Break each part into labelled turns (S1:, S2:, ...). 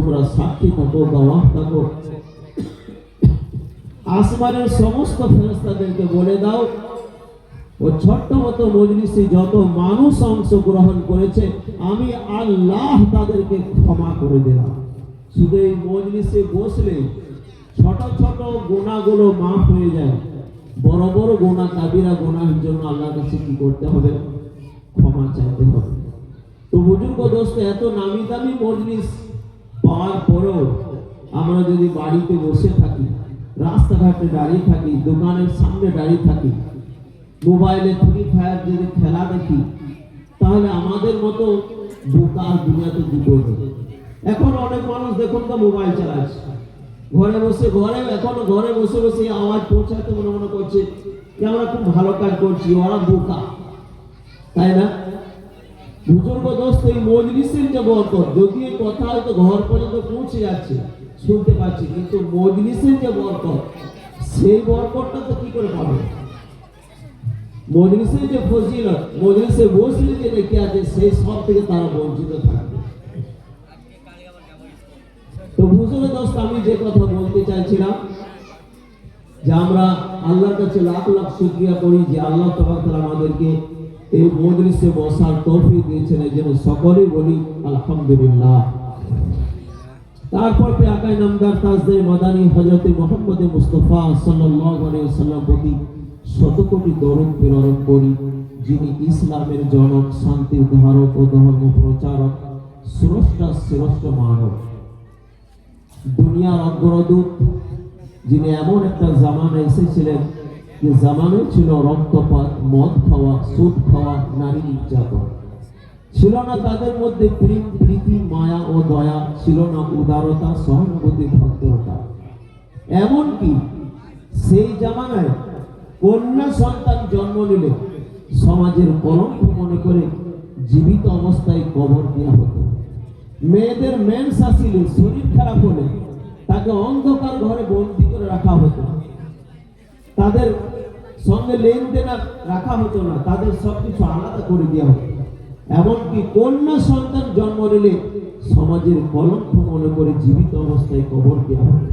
S1: তোমরা সাক্ষী থাকো গাওয়াহ থাকো আসমানের সমস্ত ফেরেস্তাদেরকে বলে দাও, ও ছোট্ট মতো মজলিসে যত মানুষ অংশগ্রহণ করেছে, আমি আল্লাহ তাদেরকে ক্ষমা করে দিলাম। শুধু এই মজলিসে বসলে ছোট ছোট গোনাগুলো মাফ হয়ে যায়। বড় বড় গোনা কাবিরা গোনার জন্য আল্লাহ কাছে কি করতে হবে? ক্ষমা চাইতে হবে। তো বুজুর্গ দোস্ত, এত নামি দামি মজলিস পাওয়ার পরেও আমরা যদি বাড়িতে বসে থাকি, রাস্তাঘাটে দাঁড়িয়ে থাকি, দোকানের সামনে দাঁড়িয়ে থাকি, মোবাইলে ফ্রি ফায়ার যদি খেলা দেখি, তাহলে আমাদের মতো বোকা দুনিয়াতে কি এখন অনেক মানুষ দেখুন তো মোবাইল চালাচ্ছে। ঘরে বসে, ঘরে, এখন ঘরে বসে বসে আওয়াজ পৌঁছাতে মনে মনে করছে যে আমরা খুব ভালো কাজ করছি, ওরা বোকা। তাই না? বুজুর্গ এই মজলিসের যে বরকত, যদি এই কথা হয়তো ঘর পর্যন্ত পৌঁছে যাচ্ছে, শুনতে পাচ্ছি, কিন্তু মজলিসের যে বরকত, সেই বরকতটা তো কি করে পাবে? মজলিসের যে মজলিসে বসলে যে আছে সেই সব থেকে তারা বঞ্চিত থাকবে। তো দোস্ত, আমি যে কথা বলতে চাইছিলাম, যে আমরা আল্লাহর কাছে লাখ লাখ শুকরিয়া করি যে আল্লাহ তাআলা আমাদেরকে এই মজলিসে বসার তৌফিক দিয়েছেন এই জন্য সকলেই বলি, আলহামদুলিল্লাহ। তারপর পে আকাই নামদার তাজদের মাদানী হযরত মুহাম্মদ মুস্তাফা সাল্লাল্লাহু আলাইহি ওয়াসাল্লাম প্রতি শত কোটি দরুদ প্রেরণ করি, যিনি ইসলামের জনক শান্তির ধারক ও ধর্ম প্রচারক, স্রষ্টা শ্রেষ্ঠ মানব। দুনিয়ার অগ্রদূত, যিনি এমন একটা জামানা এসেছিলেন যে জামানায় ছিল রক্তপাত, মদ খাওয়া, সুদ খাওয়া, নারী নির্যাতন। ছিল না তাদের মধ্যে প্রেম, প্রীতি, মায়া ও দয়া, ছিল না উদারতা, সহানুভূতি ভদ্রতা এমনকি সেই জামানায় কন্যা সন্তান জন্ম নিলে সমাজের কলঙ্ক মনে করে জীবিত অবস্থায় কবর দেওয়া হতো। মেয়েদের মেন্স আসিলে শরীর খারাপ হলে তাকে অন্ধকার ঘরে বন্দি করে রাখা হতো। তাদের সঙ্গে লেনদেন রাখা হতো না। তাদের সবকিছু আলাদা করে দেওয়া হতো। এমনকি কন্যা সন্তান জন্ম নিলে সমাজের কলঙ্ক মনে করে জীবিত অবস্থায় কবর দেওয়া হতো।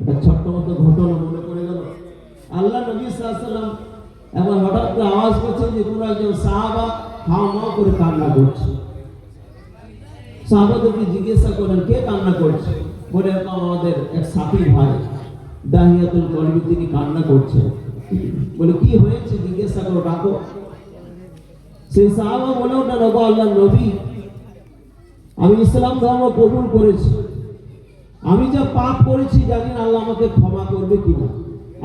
S1: একটা ছোট্ট মতো ঘটনা মনে পড়ে গেল। আল্লাহ নবী সাল্লাম এবার হঠাৎ করে আওয়াজ করছে যে কোনো একজন সাহাবা হাওয়া মাও করে কান্না করছে। সাহাবাদেরকে জিজ্ঞাসা করেন, কে কান্না করছে? বলে আমাদের এক সাথী ভাই। দাহিয়াতুল কলবি তিনি কান্না করছেন। বলে, কি হয়েছে? জিজ্ঞাসা করো, ডাকো। সেই সাহাবা বলে, ওটা রব আল্লাহ নবী। আমি ইসলাম ধর্ম কবুল করেছি। আমি যা পাপ করেছি জানি না আল্লাহ আমাকে ক্ষমা করবে কিনা।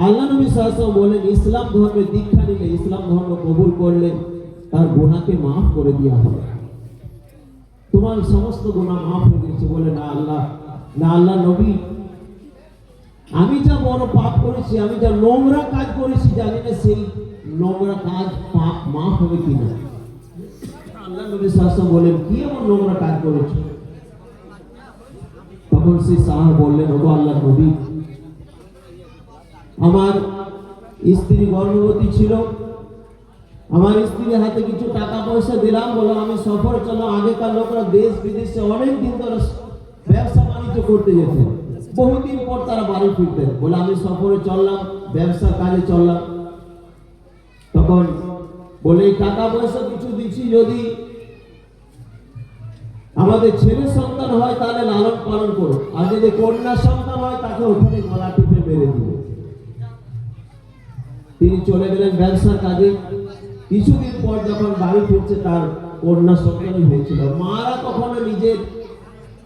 S1: আল্লাহ নবী সাল্লাল্লাহু বলেন, ইসলাম ধর্মে দীক্ষা নিলে, ইসলাম ধর্ম কবুল করলে তার গুনাহকে মাফ করে দেওয়া হবে। তোমার সমস্ত গুনাহ মাফ হয়ে গেছে বলে, না আল্লাহ না আল্লাহ নবী আমি যা বড় পাপ করেছি, আমি যা নোংরা কাজ করেছি, জানি না সেই নোংরা কাজ পাপ মাফ হবে কিনা। আল্লাহ নবী বলেন কি নোংরা কাজ তখন সেই বললেন আল্লাহ নবী, আমার স্ত্রী গর্ভবতী ছিল। আমার স্ত্রীর হাতে কিছু টাকা পয়সা দিলাম, বললাম, আমি সফর চলো আগেকার লোকরা দেশ বিদেশে অনেক দিন ধরে ব্যবসা বাণিজ্য করতে যেতেন। বহুদিন পর তারা বাড়ি ফিরতেন। বলে, আমি সফরে চললাম, ব্যবসা কাজে চললাম। তখন বলে টাকা পয়সা কিছু দিচ্ছি যদি আমাদের ছেলে সন্তান হয়, তাহলে লালন পালন করো। আর যদি কন্যা সন্তান হয়, তাকে ওখানে গলা টিপে মেরে দিবে। তিনি চলে গেলেন ব্যবসার কাজে। কিছুদিন পর যখন বাড়ি ফিরছে, তার কন্যা সন্তানই হয়েছিল। মারা কখনো নিজের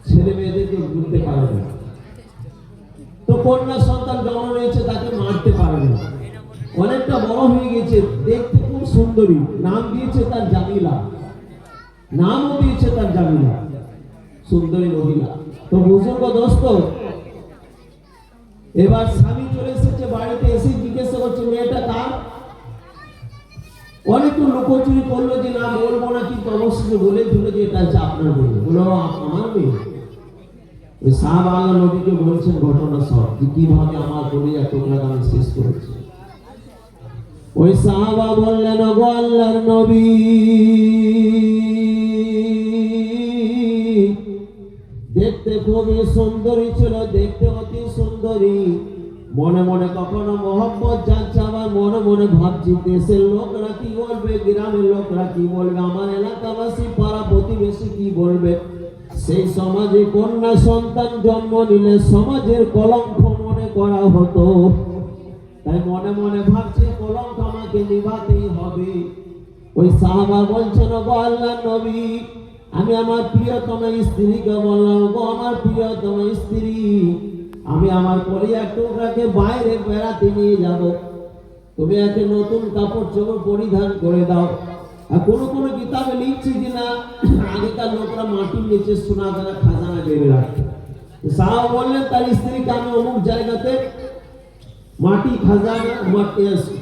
S1: ছেলে মেয়েদেরকে বুঝতে পারে না। তো কন্যা সন্তান জন্ম রয়েছে তাকে মারতে পারে না। অনেকটা বড় হয়ে গেছে, দেখতে খুব সুন্দরী। নাম দিয়েছে তার জামিলা। নামও দিয়েছে তার জামিলা। সুন্দরী মহিলা। তো বুজুর্গ, দোস্ত, এবার স্বামী চলে এসেছে বাড়িতে এসে জিজ্ঞাসা করছে, মেয়েটা কার? অনেক লুকোচুরি করল যে, না, বলব না, কিন্তু অবশ্যই বলে দিল যে, এটা হচ্ছে আপনার মেয়ে। বলো আমার মেয়ে? ওই সাহাব আল্লাহ নবীকে বলছেন, ঘটনা সব কীভাবে আমার কলিজা টুকরা আমি শেষ করেছি? ওই সাহাবা বললেন গো আল্লাহর নবী, দেখতে খুবই সুন্দরী ছিল, দেখতে অতি সুন্দরী। মনে মনে কখনো মোহাম্মদ যাচ্ছে আমার মনে মনে ভাবছি, দেশের লোকরা কি বলবে, গ্রামের লোকরা কি বলবে, আমার এলাকাবাসী, পাড়া প্রতিবেশী কি বলবে? সেই সমাজে কন্যা সন্তান জন্ম নিলে সমাজের কলঙ্ক মনে করা হতো। তাই মনে মনে ভাবছি, কলঙ্ক আমাকে নিভাতেই হবে। ওই সাহাবা বলছেন গো আল্লাহ নবী, আমি আমার প্রিয়তম স্ত্রীকে বললাম গো আমার প্রিয়তম স্ত্রী, আমি আমার পরিবার টুকরাকে বাইরে বেড়াতে নিয়ে যাব। তুমি একে নতুন কাপড় চোপড় পরিধান করে দাও। আর কোনো কোনো কিতাবে লিখছি যে না, আগেকার লোকরা মাটির নিচে সোনা, দানা, খাজানা বেড়ে রাখতো। সাহাব বললেন, তার স্ত্রীকে আমি অমুক জায়গাতে মাটি, খাজানা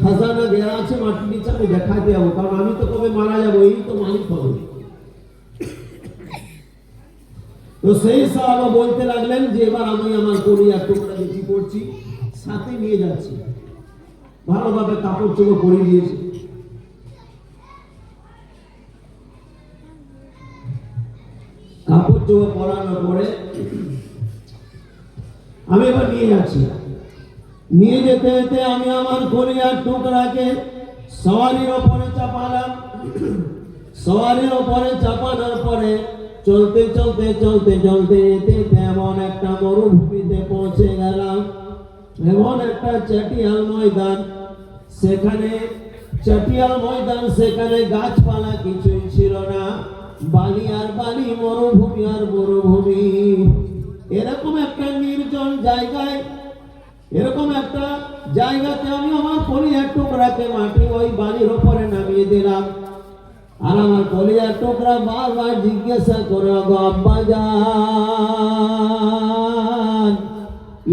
S1: খাজানা দেওয়া আছে, মাটির নিচে আমি দেখাতে যাব কারণ আমি তো কবে মারা যাব, এই তো মালিক হবে। তো সেই সাহাবা বলতে লাগলেন যে, এবার আমি আমার পরিবার টুকরা কি করছি, সাথে নিয়ে যাচ্ছি। ভালোভাবে কাপড় চোপড় পরিয়ে দিয়েছি। চোপড় পরানোর পরে আমি এবার নিয়ে যাচ্ছি। নিয়ে যেতে যেতে আমি আমার কলিয়ার টুকরাকে সওয়ারির ওপরে চাপালাম। সওয়ারির ওপরে চাপানোর পরে চলতে চলতে চলতে চলতে যেতে এমন একটা মরুভূমিতে পৌঁছে গেলাম। এমন একটা চাটিয়াল ময়দান। সেখানে, চাটিয়াল ময়দান সেখানে গাছপালা কিছুই ছিল না। বালি আর বালি, মরুভূমি আর মরুভূমি। এরকম একটা নির্জন জায়গায়, এরকম একটা জায়গাতে আমি আমার কলিয়ার টুকরাকে মাটি ওই বালির ওপরে নামিয়ে দিলাম। আর আমার কলিয়ার টুকরা বারবার জিজ্ঞাসা করে গো আব্বা যান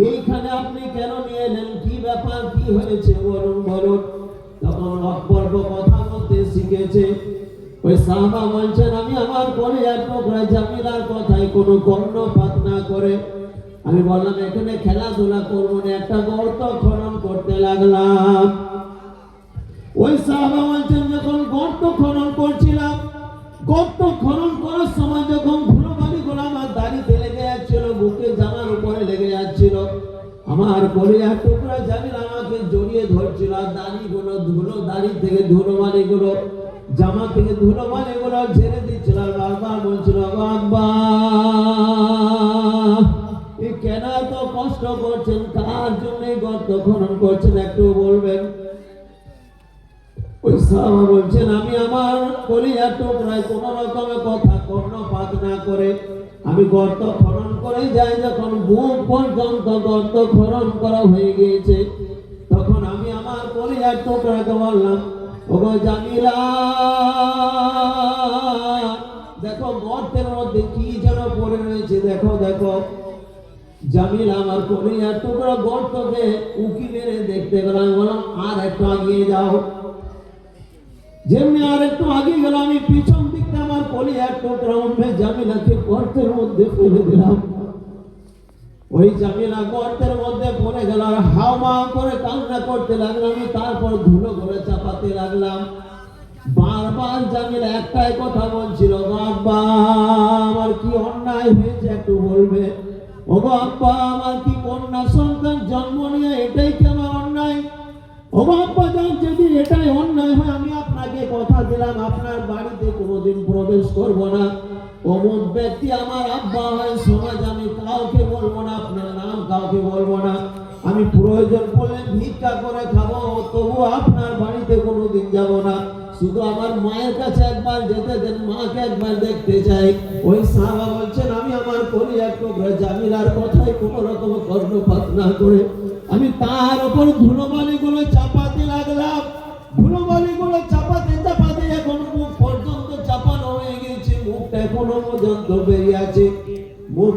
S1: এইখানে আপনি কেন নিয়ে এলেন? কি ব্যাপার? কি হয়েছে? বলুন বলুন। তখন অপর্ব কথা বলতে শিখেছে। ওই সাহাবা বলছেন, আমি আমার কলিয়ার টুকরা জামিলার কথায় কোনো কর্ণপাত না করে। আমি বললাম, এখানে খেলাধুলা করব না, একটা গর্ত খনন করতে লাগলাম। ওই সাহাবা বলছেন, যখন গর্ত খনন করছিলাম, গর্ত খনন করার সময় যখন ধুলোবালি গুলো আমার দাড়িতে লেগে যাচ্ছিল, বুকে জামার উপরে লেগে যাচ্ছিল, আমার কলিয়ার টুকরা জামিল আমাকে জড়িয়ে ধরছিল, আর দাড়ি গুলো ধুলো, দাড়ি থেকে ধুলোবালি গুলো জামা থেকে ধুলোবালি গুলো ঝেড়ে দিচ্ছিল। বারবার বলছিল "গো কেন এত কষ্ট করছেন? কার জন্য গর্ত খনন করছেন? একটু বলবেন। ওই সাহাবা বলছেন, আমি আমার কলিয়া টুকরায় কোন রকমের কথা কর্ণপাত না করে, আমি গর্ত খনন করে যাই, যখন বুক পর্যন্ত গর্ত খনন করা হয়ে গিয়েছে, তখন আমি আমার কলিয়ার টুকরাকে বললাম ওগো জামিলা দেখো গর্তের মধ্যে কি যেন পড়ে রয়েছে, দেখো দেখো। জামিল আমার কলিয়ার টুকরা গর্তকে উকি মেরে দেখতে গেলাম, বললাম, আর একটু আগিয়ে যাও। যেমনি আর একটু আগে গেল আমি পিছন দিকটা আমার কলিয়ার টুকরা উঠবে জামিলাকে গর্তের মধ্যে ফেলে দিলাম। ওই জামিলা গর্তের মধ্যে পড়ে গেল আর হাও মাও করে কান্না করতে লাগলাম তারপর ধুলো করে চাপাতে লাগলাম। বারবার জামিলা একটাই কথা বলছিল, "গো আব্বা, আমার কি অন্যায় হয়েছে একটু বলবে? ও আব্বা, আমার কি কন্যা সন্তান জন্ম নিয়ে এটাই কি আমার অন্যায়? ও আব্বা জান যদি এটাই অন্যায় হয়, আমি আপনাকে কথা দিলাম, আপনার বাড়িতে কোনোদিন প্রবেশ করব না। অমুক ব্যক্তি আমার আব্বা হয়, সমাজ আমি কাউকে বলব না, আপনার নাম কাউকে বলব না। আমি প্রয়োজন পড়লে ভিক্ষা করে খাব, তবু আপনার বাড়িতে যাব না। শুধু আমার মায়ের কাছে একবার যেতে দেন, মাকে একবার দেখতে চাই। ওই সাহাবা বলছেন, আমি আমার পরিবার টুকরা জামিলার কথায় কোনো রকম কর্ণপাত না করে, আমি তার উপর ধুলোবালি গুলো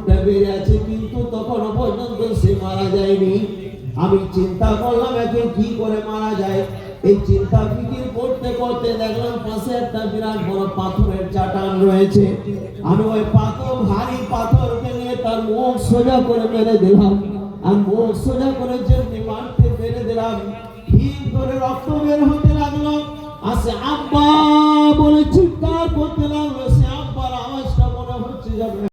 S1: মুখটা বেরিয়ে আছে কিন্তু তখনও পর্যন্ত সে মারা যায়নি। আমি চিন্তা করলাম, এখন কি করে মারা যায়? এই চিন্তা ফিকির করতে করতে দেখলাম পাশে একটা বিরাট বড় পাথরের চাটান রয়েছে। আমি ওই পাথর, ভারী পাথরকে নিয়ে তার মুখ সোজা করে মেরে দিলাম। আর মুখ সোজা করে যেমনি মারতে মেরে দিলাম ঠিক করে রক্ত বের হতে লাগল। আর সে আব্বা বলে চিৎকার করতে লাগল, সে আব্বার আওয়াজটা মনে হচ্ছে যেন